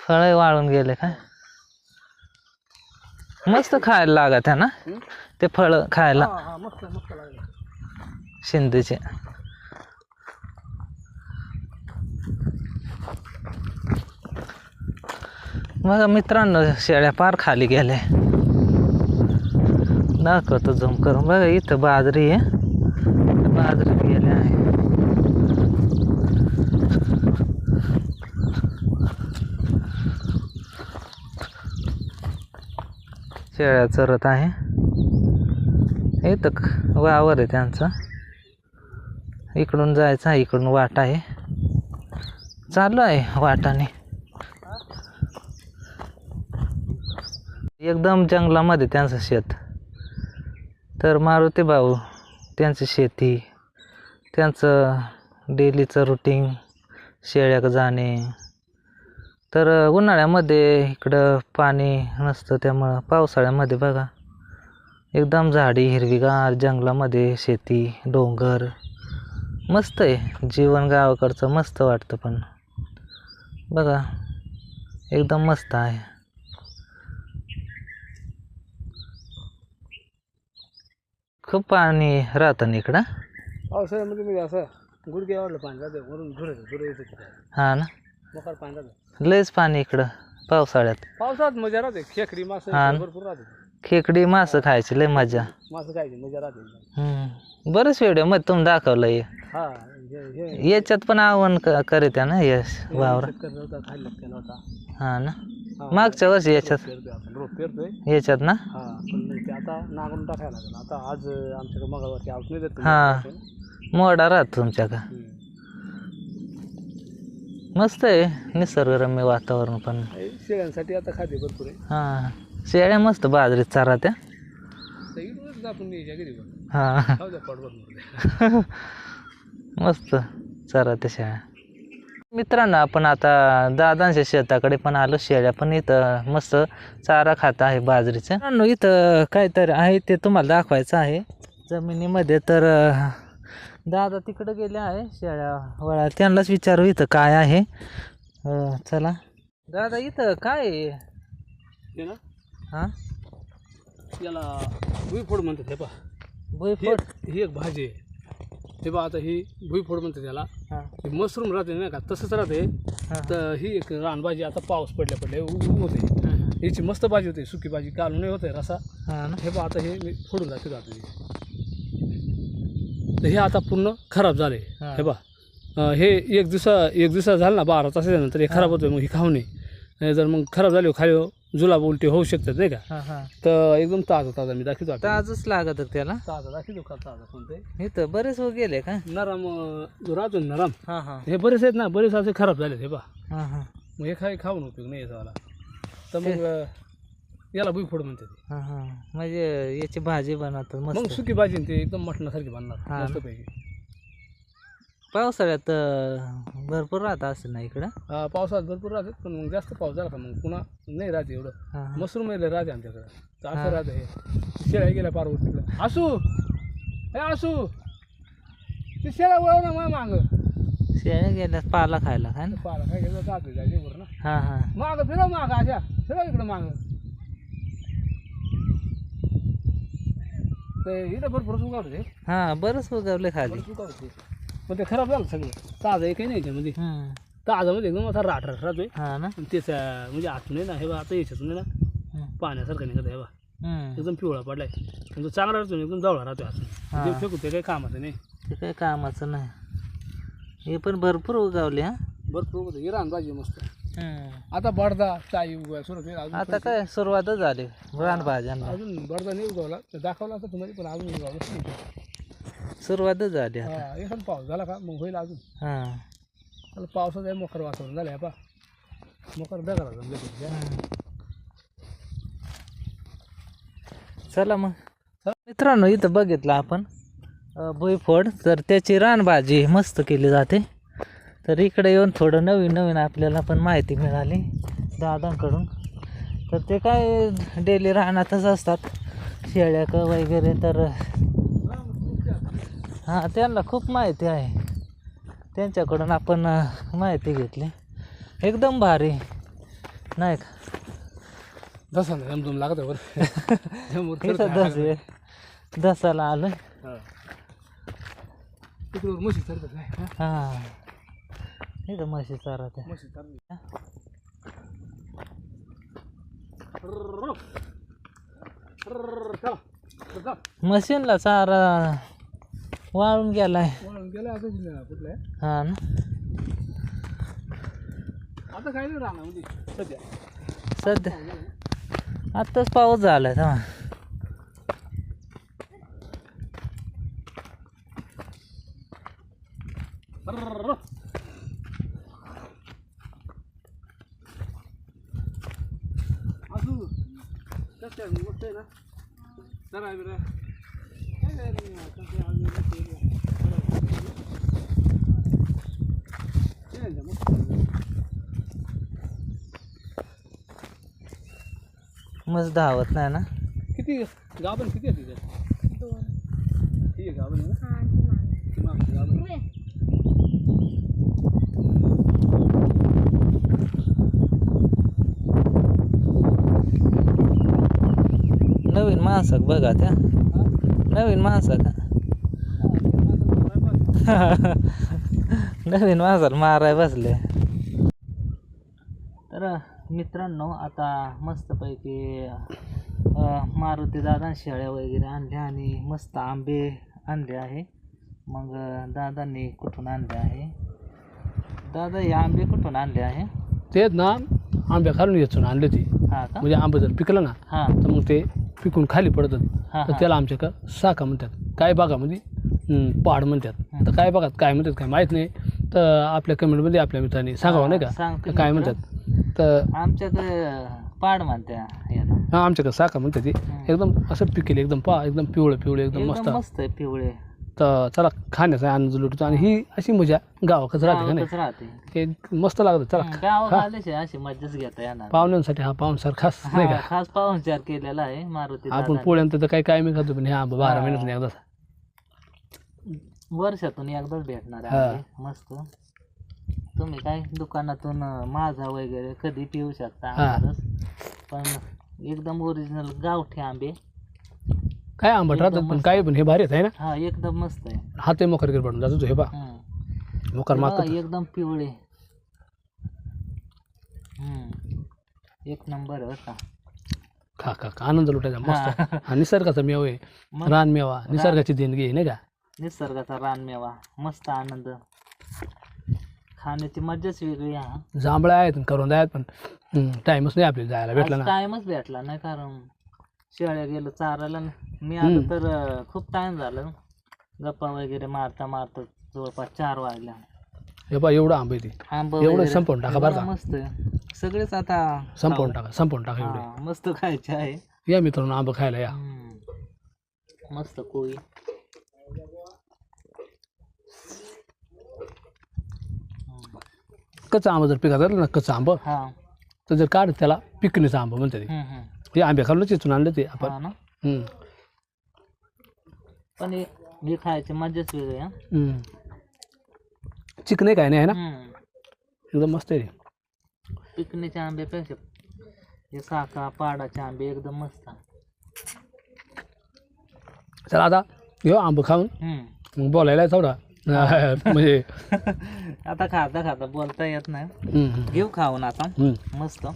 फळ वाळून गेले काय मस्त खायला लागत आहे ना? ते फळ खायला. शिंदेचे. बघा मित्रांनो शेळ्या पार खाली गेल्या दाखवतो झूम करून बघा इथं बाजरी आहे. बाजरीत गेल्या आहे शेळ्या चरत आहे. इथं वावर आहे त्यांचा. इकडून जायचं आहे इकडून वाट आहे. चालू आहे वाटाने एकदम जंगलामध्ये त्यांचं शेत. तर मारुती भाऊ त्यांची शेती त्यांचं डेलीचं रुटीन शेळ्याक जाणे तर उन्हाळ्यामध्ये इकडं पाणी नसतं त्यामुळं पावसाळ्यामध्ये बघा. एकदम झाडी हिरवीगार जंगलामध्ये शेती डोंगर. मस्त आहे. जीवन गावाकडचं मस्त वाटतं पण. बघा. एकदम मस्त आहे. खूप पाणी राहतं ना इकडं? पावसाळ्यामध्ये म्हणजे असं गुडघे आवडलं पाणी जाते वरून येतं हां ना? मकार पाणी लयच पाणी इकडं पावसाळ्यात. पावसाळ्यात मजा राहते खेकडी मासे हा. भरपूर राहते. खेकडी मासं खायची लय मजा. मासे खायची मजा राहते. हम्म. बरेच व्हिडिओमध्ये तुम्ही दाखवलं हे हा हे. हे याच्यात पण आव्हान क- करीत आहे ना यश वावर? शेतकरी होता खायला केला होता हा ना? हा. मागच्या वर्षी याच्यात? पेरतोय आपण रोप पेरतोय. याच्यात ना? हा पण मग ते आता नांगरून टाकायला लागेल. आता आज अं, आमच्याकडे नाही देत हा. मोडा राहत तुमच्या का मस्त आहे निसर्गरम्य वातावरण पण. शेळ्यांसाठी आता खाद्य भरपूर आहे. हा शेळ्या मस्त बाजरीत चारा त्या. आपण घरी पण. हा. खाऊ द्या पोटभर मस्त चारा त्या शेळ्या. मित्रांनो आपण आता दादांच्या शेताकडे पण आलो शेळ्या पण इथं मस्त चारा खात आहे बाजरीचं. मित्रांनो इथं काहीतरी आहे ते तुम्हाला दाखवायचं आहे. जमिनीमध्ये तर अं, दादा तिकडे गेले आहे शेळ्या वळा. त्यांनाच विचारू इथं काय आहे. चला. दादा इथं काय आहे? हे ना हां? याला भुईफोड म्हणतात हे पहा. भुईफोड? ही एक भाजी आहे. हे पहा आता ही भुईफोड म्हणतात याला. मशरूम राहते नाही का? तसंच राहते. हां. तर ही एक रानभाजी आता पाऊस पडल्या उ- होते. याची मस्त भाजी होते. सुकी भाजी कालून नाही होते रसा. हां हे पहा आता हे मी फोडून जाते जातो तर हे आता पूर्ण खराब झाले. हा. हे अं, हे एक दिवसा एक दिवसा झालं ना बारा तासाच्यानंतर हे खराब होतं मग हे खाऊ नये जर मग खराब झाले खाली जुलाब उलटी होऊ शकतात नाही का? हां हां. तर एकदम ताजा ताजा मी दाखवतो आता. ताजच लागत त्याला. ताजा दाखवतो का ताजा कोणते? इथं बरेच हो गेले का? नरम राहतो नरम हां हां. हे बरेच आहेत ना बरेच असे खराब झाले हे हां हां. मग हे खाय खाऊन उपयोग नाही याचा तर मग याला भुईफोड म्हणते ते. हां हां. म्हणजे याची भाजी बनवतात मग मस्त सुकी भाजी न ते एकदम मटणासारखी बनणार हा. मस्तपैकी पावसाळ्यात अं, भरपूर राहत असेल ना इकडं? हा, पावसाळ्यात भरपूर राहते पण मग जास्त पाऊस झाला का मग पुन्हा नाही राहते एवढं. हां हां. मशरूम येईल राहते आमच्याकडे. तर. असं राहते हे. शेळ्या गेल्या पार तिकडे असू हे असू ते शेळ्या वळव ना मग. शेळ्या गेल्या पाला खायला काय ना? पाला काय घेतलं जाते जायचे बरं ना. हां हां. माग फिरव माग अशा. फिरव इकडं माग. ते इथं भरपूर हां बरंच उगवले खाली. सुकावत होते पण ते खराब झालं सगळं. ताजं आहे काही नाही याच्यामध्ये. हम्म. ताजा म्हणजे एकदम असा राठ राठ राहतोय हां ना? आणि तेच अं, म्हणजे आतून आहे ना हे बा आता याच्यातून आहे ना हम्म. पाण्यासारखं निघत आहे हे बा. हम्म. एकदम पिवळा पडलाय. आणि तो चांगला राहतो ना, एकदम जवळ राहतो हा. हातून ते फेकू ते काही कामाचं नाही. ते काही कामाचं नाही. हे पण भरपूर उगवले हां. भरपूर होतं इराण भाजी मस्त. आता बडदा चाई अजून आता काय सुरुवातच झाली रानभाज्यांना अजून बडदा नाही उगवला तर दाखवला असता तुम्हाला पण अजून उगवलंच नाही. सुरुवातच झाली आता. हा एखादा पाऊस झाला का मग होईल अजून. हां. पावसाचं आहे मोकर वातावरण झालं पा मोकर दगडा जमले चला मग. मित्रांनो इथं बघितलं आपण अ, भुईफोड. तर त्याची रानभाजी मस्त केली जाते. तर इकडे येऊन थोडं नवीन नवीन आपल्याला पण माहिती मिळाली दादांकडून. तर ते काय डेली रानातच असतात शेळ्या का वगैरे तर हां त्यांना खूप माहिती आहे. त्यांच्याकडून आपण माहिती घेतली. एकदम भारी. नाही का? ना जमजम लागत बरं. दस. दसाला आलोय. हा. तिकडं म्हशी चालतात नाही हा? हा इथं म्हशी चारत आहे म्हशी चला. मशीनला चारा वाळून गेलाय. वळून गेला आता जिल्ह्याला. कुठल्या? हा ना. आता काय नाही राहणार म्हणजे सध्या. सध्या. आत्ताच पाऊस झालाय तेव्हा रर्रर्र. असू कसं आहे मस्त आहे ना जरा बिरा काय अजून मस्त धावत नाही ना? किती गाभण किती आहे तिथे? दोन. ठीक आहे गाभण आहे ना? हा ती मागे. ती मागची गाभण. नवीन माणसाक बघा त्या? नवीन पाहिजे? नवीन माणसाला माराय बसले. तर मित्रांनो आता मस्तपैकी मारुती दादा शेळ्या वगैरे आणल्या आणि मस्त आंबे आणले आहे. मग दादांनी कुठून आणले आहे? दादा हे आंबे कुठून आणले आहे? ते आहेत ना आंब्या खालून येतो आणले ती हा का? म्हणजे आंबे जर पिकलं ना हा. तर मग ते पिकून खाली पडतात. हा तर हा. त्याला आमच्या का साका म्हणतात. काय बागामध्ये हं, पहाड म्हणतात. तर काय बागात काय म्हणतात काय माहीत नाही. तर आपल्या कमेंटमध्ये आपल्या मित्रांनी सांगावं नाही हा, का काय. म्हणतात? तर आमच्याकडे पाड याला. हा आमच्याकडे साका म्हणतात ते. एकदम असं पिकेल एकदम पा एकदम पिवळं पिवळं एकदम मस्त. एकदम मस्त आहे पिवळे. तर चला खाण्याचा आनंद लुटतो आणि ही अशी मजा गावाकडे राहते का राहते. नाही हे मस्त लागतं. चला गावात अशी घेता येणार पाहुण्यांसाठी हा पाहुणसार खास नाही हा, का? खास पाहुणचार केलेला आहे मारुती आपण दादाने. पोळ्यांत तर काही काय मी खातो पण ह्या बारा महिन्यात एकदा वर्षातून एकदाच भेटणार हा. आहे मस्त. तुम्ही काय दुकानातून अं, माझा वगैरे कधी पिऊ शकता हा. आंबारस. पण एकदम ओरिजिनल गावठी आंबे. काय आंबट राहतात पण काही पण हे भारी आहे ना? हा एकदम मस्त आहे. हात मोकर गिर पडून जातो हे बा हम्म. मोकर एकदम पिवळे. हम्म. एक नंबर खा खा खा. आनंद लुटायचा मस्त. हा. हा निसर्गाचा मेवा आहे. मग? रान मेवा निसर्गाची देणगी आहे नाही का? निसर्गाचा रानमेवा मस्त आनंद. खाण्याची मजाच वेगळी हा. जांभळ्या आहेत करून आहेत पण टाइमच नाही आपल्याला जायला भेटला ना. टाइमच भेटला नाही कारण शेळ्या गेलो चारायला न- मी आलो तर अं, खूप टाइम झालं. गप्पा वगैरे मारता मारता जवळपास चार वाजल्या हे बा एवढं आंबे ते. आंबा एवढं वगैरे- संपवून टाका बरं का. मस्त. आहे. सगळेच आता संपवून टाका संपवून टाका एवढे. हा, मस्त खायचे आहे. या मित्रांनो आंबा खायला या. हम्म. मस्त कोळी. कच्चा आंबा जर पिकात झालं ना कच्चा आंबा हा. तर जर काढ त्याला पिकणीचा आंबा म्हणते ते. हम्म, हम्म. हे आंब्या खालूनच इथून आणलं ते आपण. हा ना? हम्म. पण हे हे खायची मजाच वेगळी हा? हम्म. चिकन आहे काय नाही आहे ना? हम्म. एकदम मस्त आहे. पिकनीच्या आंब्यापेक्षा हे साका पाडाचे आंबे एकदम मस्त. चला आता घेऊ आंबा खाऊन. हम्म. मग बोलायला थोडा. म्हणजे आता खाता खाता बोलता येत नाही. हम्म, हम्म, घेऊ खाऊन आता. हम्म. मस्त.